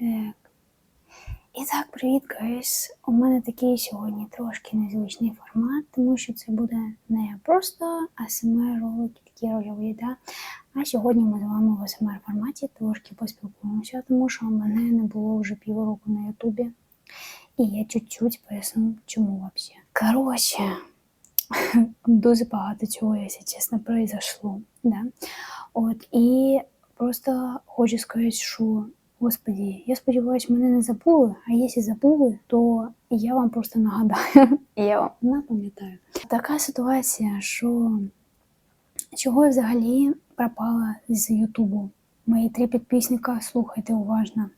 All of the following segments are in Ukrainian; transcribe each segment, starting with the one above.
Так. І так, привіт, гайс. У мене такий сьогодні трошки незвичний формат, тому що це буде не просто АСМР ролики, такі рольові, да? а сьогодні ми з вами в АСМР форматі трошки поспілкуємося, тому що мене не було вже півроку на Ютубі. І я чуть-чуть поясню, чому взагалі. Коротше, дуже багато цього, якщо чесно, произошло. Да? От, і просто хочу сказати, що Господі, я сподіваюся, мене не забули, а якщо забули, то я вам просто нагадаю. Я вам напам'ятаю. Така ситуація, що чого я взагалі пропала з Ютубу. Мої три підписника, слухайте уважно.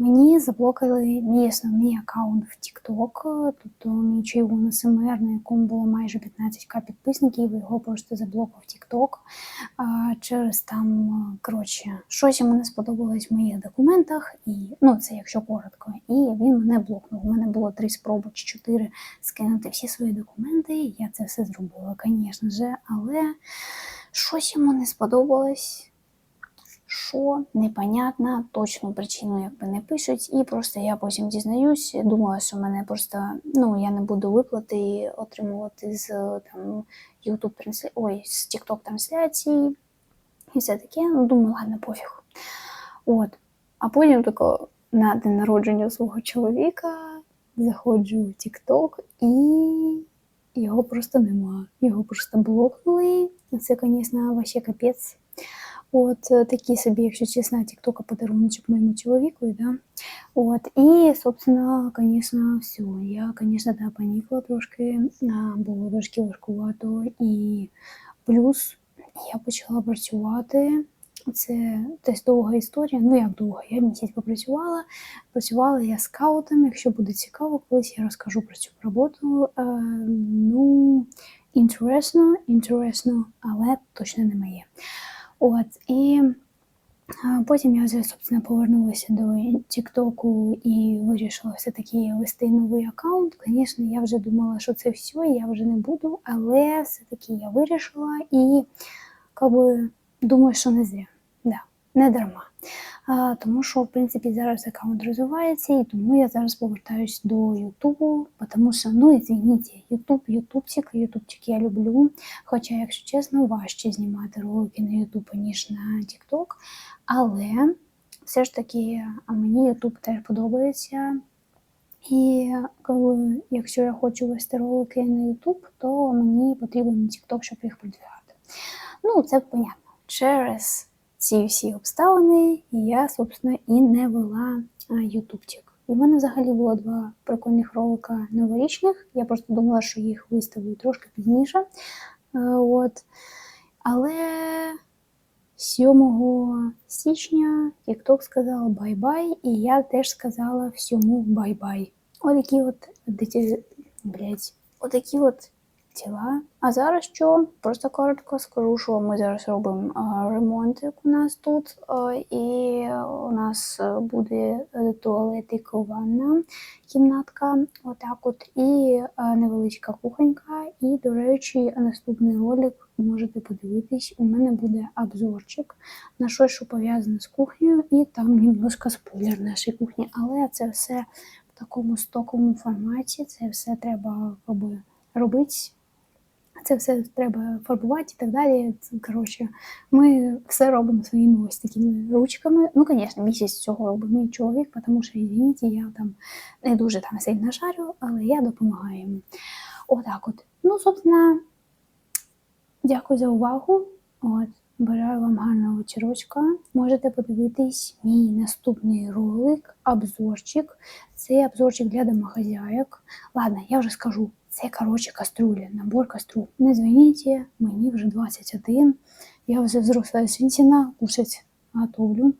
Мені заблокали мій основний аккаунт в TikTok, тобто мій чайвон СМР, на якому було майже 15к підписників, його просто заблокав TikTok через там, коротше, щось йому не сподобалось в моїх документах, і ну це якщо коротко, і він мене блокнув. У мене було три спроби чи чотири скинути всі свої документи. Я це все зробила, звісно ж, але щось йому не сподобалось що непонятно, точну причину якби не пишуть, і просто я потім дізнаюсь, думала, що мене просто ну я не буду виплати отримувати з там YouTube трансля... ой, з TikTok трансляції і все таке. Ну, думаю, ладно, пофіг. От. А потім тако на день народження свого чоловіка заходжу в TikTok і його просто нема. Його просто блокнули. Це, звісно, вообще капець. От е, такі собі, якщо чесно, тіктока подаруночок моєму чоловіку, да. От, і, собственно, звісно, все. Я, звісно, да, панікла трошки, було трошки важкувато. І плюс я почала працювати. Це десь довга історія. Ну як довга, я місяць попрацювала. Працювала я скаутом. Якщо буде цікаво, колись я розкажу про цю роботу. Е, ну, інтересно, інтересно, але точно не моє. От, і потім я вже, собственно, повернулася до Тіктоку і вирішила все-таки вести новий аккаунт. Звісно, я вже думала, що це все, я вже не буду, але все-таки я вирішила і би, думаю, що не зря. Не дарма. А, Тому що, в принципі, зараз аккаунт розвивається, і тому я зараз повертаюсь до Ютубу, тому що, ну, извините, Ютуб, Ютубчик, Ютубчик я люблю. Хоча, якщо чесно, важче знімати ролики на Ютуб, ніж на Тікток. Але все ж таки мені Ютуб теж подобається. І коли, якщо я хочу вести ролики на Ютуб, то мені потрібен TikTok, щоб їх продвігати. Ну, це понятно. Через ці всі обставини, я, собственно, і не вела ютубчик. І в мене взагалі було два прикольних ролика новорічних. Я просто думала, що їх виставлю трошки пізніше. От. Але 7 січня TikTok сказав бай-бай, і я теж сказала всьому бай-бай. Отакі от, блядь, отакі от тіла. А зараз що? Просто коротко скажу, що ми зараз робимо ремонтик у нас тут, і у нас буде туалетик, ванна, кімнатка, отак от, і невеличка кухонька. І, до речі, наступний ролик можете подивитись, у мене буде обзорчик на щось, що пов'язане з кухнею, і там немножко спойлер нашої кухні. Але це все в такому стоковому форматі, це все треба робити. Це все треба фарбувати і так далі. Коротше, ми все робимо своїми ось такими ручками. Ну, звісно, місяць цього робить мій чоловік, тому що извините, я там не дуже там сильно жарю, але я допомагаю йому. Отак от. Ну, собственно, дякую за увагу. От. Бажаю вам гарного вечірочка. Можете подивитись мій наступний ролик, обзорчик. Це обзорчик для домохозяйок. Ладно, я вже скажу. Це, коротше, каструля, набор каструль. Не звоните, мені вже 21. Я вже взросла свинтина, кушать готовлю,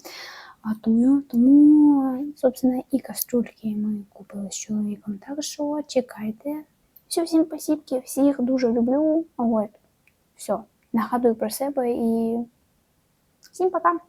готую. Тому, собственно, і каструльки ми купили з чоловіком. Так що чекайте. Все, всім спасибо, всіх дуже люблю. От, все, нагадую про себе і всім пока!